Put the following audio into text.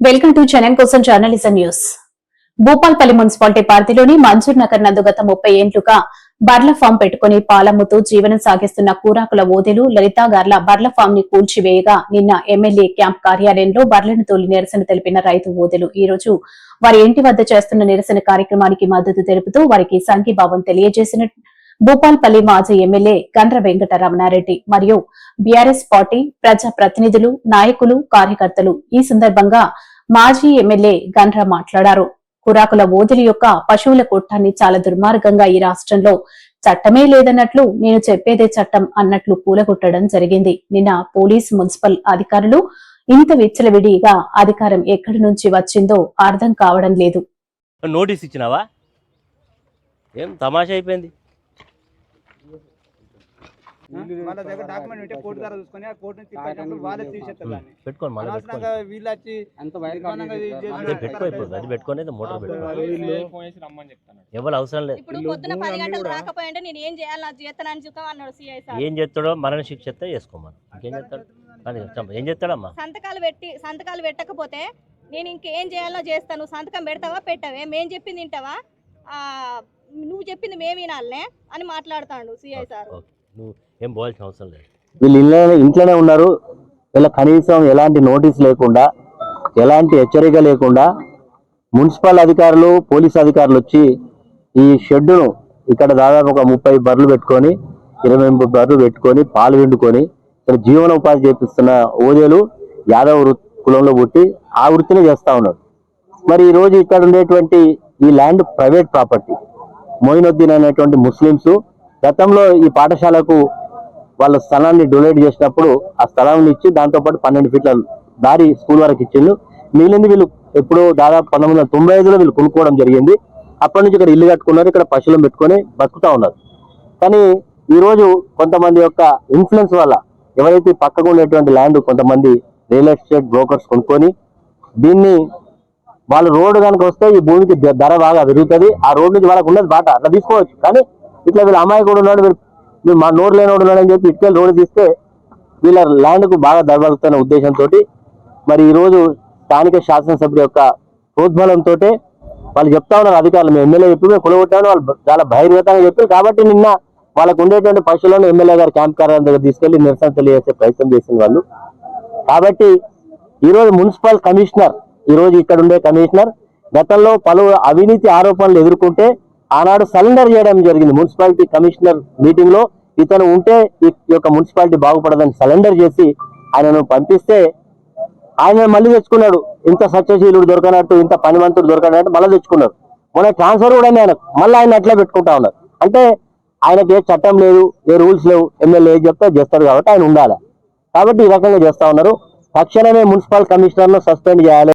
Welcome to జనం కోసం journalism news. Bhupalpalli municipality పరిధిలోని మంజూర్ నగర్ నందు గత ముప్పై ఏంట్లుగా బర్ల ఫామ్ పెట్టుకుని పాలమ్ముతూ జీవనం సాగిస్తున్న కూరాకుల ఓదెలు లలితా గార్ల బర్ల ఫామ్ని కూల్చివేయగా నిన్న ఎమ్మెల్యే క్యాంప్ కార్యాలయంలో బర్లను తోలి నిరసన తెలిపిన రైతు ఓదెలు. ఈ రోజు వారి ఇంటి వద్ద చేస్తున్న నిరసన కార్యక్రమానికి మద్దతు తెలుపుతూ వారికి సంఘీభావం తెలియజేసిన భూపాల్పల్లి మాజీ ఎమ్మెల్యే గండ్ర వెంకటరమణారెడ్డి మరియు బీఆర్ఎస్ పార్టీ ప్రజా ప్రతినిధులు నాయకులు కార్యకర్తలు ఈ సందర్భంగా మాజీ ఎమ్మెల్యే గండ్ర మాట్లాడారు. కురాకుల ఓదిలి యొక్క పశువుల కొట్టాన్ని చాలా దుర్మార్గంగా ఈ రాష్ట్రంలో చట్టమే లేదన్నట్లు నేను చెప్పేదే చట్టం అన్నట్లు కూలగొట్టడం జరిగింది. నిన్న పోలీస్ మున్సిపల్ అధికారులు ఇంత విచ్చలవిడిగా అధికారం ఎక్కడి నుంచి వచ్చిందో అర్థం కావడం లేదు. నోటీస్ ఇచ్చినావా? ఏం తమాషా అయిపోయింది? వాళ్ళ దగ్గర డాక్యుమెంట్ ఉంటే కోర్టు ద్వారా చూసుకొని ఆ కోర్టు నుంచి తిప్పేటప్పుడు వాళ్ళే తీసేస్తారు దాన్ని. పెట్టుకోండి మళ్ళీ పెట్టుకోండి. అనవసరంగా వీళ్ళు వచ్చి అంత వైర్ నిర్మాణంగా ఇది చేసి అదే పెట్టుకో ఇప్పుడు అది పెట్టుకొని అయితే మోటార్ పెట్టుకో రమ్మని చెప్తాను ఎవరు అవసరం లేదు. ఇప్పుడు పొద్దున పది గంటలు రాకపోయింటే నేను ఏం చేయాలి? అన్నాడు సిఐ సార్. ఏం చేస్తాడో మరణ శిక్ష చేసుకోమని ఇంకేం చేస్తాడు? ఏం చేస్తాడమ్మా? సంతకాలు పెట్టి సంతకాలు పెట్టకపోతే నేను ఇంకేం చేయాలో చేస్తాను. సంతకం పెడతావా? పెట్టవే. మేం చెప్పింది వింటావా? ఆ, నువ్వు చెప్పింది మేము వినాలనే అని మాట్లాడుతాడు సిఐ సార్. ఓకే. నువ్వు ఏం పోవాల్సిన అవసరం లేదు. వీళ్ళు ఇళ్ళ ఇంట్లోనే ఉన్నారు. వీళ్ళ కనీసం ఎలాంటి నోటీస్ లేకుండా ఎలాంటి హెచ్చరిక లేకుండా మున్సిపల్ అధికారులు పోలీస్ అధికారులు వచ్చి ఈ షెడ్డును ఇక్కడ దాదాపు ఒక ముప్పై బర్రెలు పెట్టుకొని ఇరవై ముప్పై బర్రెలు పెట్టుకొని పాలు పిండుకొని ఇక్కడ జీవనోపాధి చేపిస్తున్న ఓదేలు యాదవ్ వృ- కులంలో పుట్టి ఆ వృత్తిని చేస్తూ ఉన్నాడు. మరి ఈరోజు ఇక్కడ ఉండేటువంటి ఈ ల్యాండ్ ప్రైవేట్ ప్రాపర్టీ మొయినుద్దీన్ అనేటువంటి ముస్లింస్ గతంలో ఈ పాఠశాలకు వాళ్ళ స్థలాన్ని డొనేట్ చేసినప్పుడు ఆ స్థలాన్ని ఇచ్చి దాంతో పాటు పన్నెండు ఫీట్ల దారి స్కూల్ వరకు ఇచ్చిండు. మిగిలింది వీళ్ళు ఎప్పుడో దాదాపు పంతొమ్మిది వందల తొంభై ఐదులో వీళ్ళు కొనుక్కోవడం జరిగింది. అప్పటి నుంచి ఇక్కడ ఇల్లు కట్టుకున్నారు ఇక్కడ పశువులను పెట్టుకొని బతుకుతా ఉన్నారు. కానీ ఈరోజు కొంతమంది యొక్క ఇన్ఫ్లుయెన్స్ వల్ల ఎవరైతే పక్కకు ఉండేటువంటి ల్యాండ్ కొంతమంది రియల్ ఎస్టేట్ బ్రోకర్స్ కొనుక్కొని దీన్ని వాళ్ళు రోడ్డు కనుక వస్తే ఈ భూమికి ధర బాగా పెరుగుతుంది. ఆ రోడ్డు నుంచి వాళ్ళకు ఉన్నది బాట అట్లా తీసుకోవచ్చు. కానీ ఇట్లా వీళ్ళు అమ్మాయి కూడా ఉన్నాడు వీళ్ళు మేము మా నోరు లేని ఉన్నాడు చెప్పి ఇటుకెళ్ళి రోడ్డు తీస్తే వీళ్ళ ల్యాండ్కు బాగా ధర ఉద్దేశంతో మరి ఈ రోజు స్థానిక శాసనసభ్యుల యొక్క ప్రోద్బలంతో వాళ్ళు చెప్తా ఉన్నారు అధికారులు. మేము ఎమ్మెల్యే చెప్పి మేము కొలగొట్టామని వాళ్ళు చాలా బహిర్గతంగా చెప్పారు కాబట్టి నిన్న వాళ్ళకు ఉండేటువంటి పశువులను ఎమ్మెల్యే గారు క్యాంప్ కార్యాలయం దగ్గర తీసుకెళ్ళి నిరసన తెలియజేసే ప్రయత్నం చేసింది వాళ్ళు. కాబట్టి ఈ రోజు మున్సిపల్ కమిషనర్ ఈ రోజు ఇక్కడ ఉండే కమిషనర్ గతంలో పలు అవినీతి ఆరోపణలు ఎదుర్కొంటే ఆనాడు సరెండర్ చేయడం జరిగింది. మున్సిపాలిటీ కమిషనర్ మీటింగ్లో ఇతను ఉంటే ఈ యొక్క మున్సిపాలిటీ బాగుపడదని సరెండర్ చేసి ఆయనను పంపిస్తే ఆయన మళ్ళీ తెచ్చుకున్నాడు. ఇంత సత్యశీలుడు దొరకనట్టు ఇంత పనివంతుడు దొరకనట్టు మళ్ళీ తెచ్చుకున్నాడు. మొన్న ట్రాన్స్ఫర్ కూడా ఆయన మళ్ళీ ఆయన అట్లా పెట్టుకుంటా ఉన్నారు. అంటే ఆయనకి ఏ చట్టం లేదు ఏ రూల్స్ లేవు ఎమ్మెల్యే ఏది చెప్తే చేస్తారు కాబట్టి ఆయన ఉండాలి. కాబట్టి ఈ రకంగా చేస్తా ఉన్నారు. తక్షణమే మున్సిపల్ కమిషనర్ను సస్పెండ్ చేయాలి.